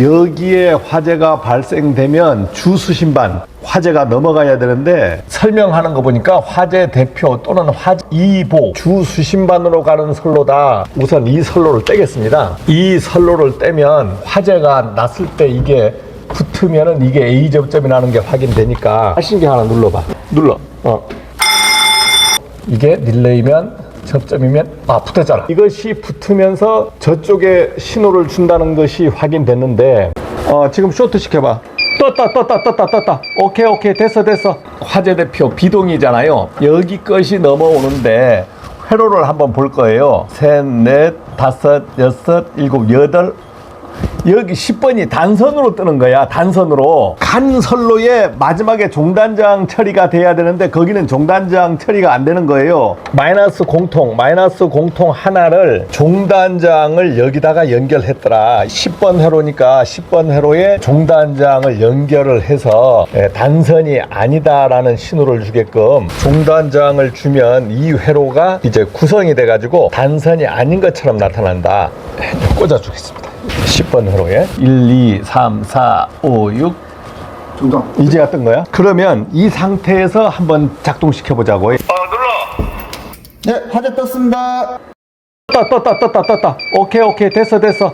여기에 화재가 발생되면 주수신반 화재가 넘어가야 되는데 설명하는 거 보니까 화재 대표 또는 화재 2보 주수신반으로 가는 선로다. 우선 이 선로를 떼겠습니다. 이 선로를 떼면 화재가 났을 때 이게 붙으면은 이게 A 접점이 나는 게 확인되니까 하신게 하나 눌러봐. 눌러. 어. 이게 릴레이면 접점이면 아 붙었잖아. 이것이 붙으면서 저쪽에 신호를 준다는 것이 확인됐는데 어 지금 쇼트 시켜봐. 떴다 떴다 떴다 떴다. 오케이 오케이 됐어 됐어. 화재 대표 비동이잖아요. 여기 것이 넘어오는데 회로를 한번 볼 거예요. 셋, 넷, 다섯, 여섯, 일곱, 여덟, 여기 10번이 단선으로 뜨는 거야. 단선으로. 간 선로에 마지막에 종단장 처리가 돼야 되는데 거기는 종단장 처리가 안 되는 거예요. 마이너스 공통, 마이너스 공통 하나를 종단장을 여기다가 연결했더라. 10번 회로니까 10번 회로에 종단장을 연결을 해서 예, 단선이 아니다라는 신호를 주게끔 종단장을 주면 이 회로가 이제 구성이 돼가지고 단선이 아닌 것처럼 나타난다. 예, 꽂아주겠습니다. 10번 회로에 1, 2, 3, 4, 5, 6 중단. 이제 왔던 거야? 그러면 이 상태에서 한번 작동시켜 보자고. 네, 화재 떴습니다. 떴다 떴다 떴다 떴다. 오케이 오케이 됐어 됐어.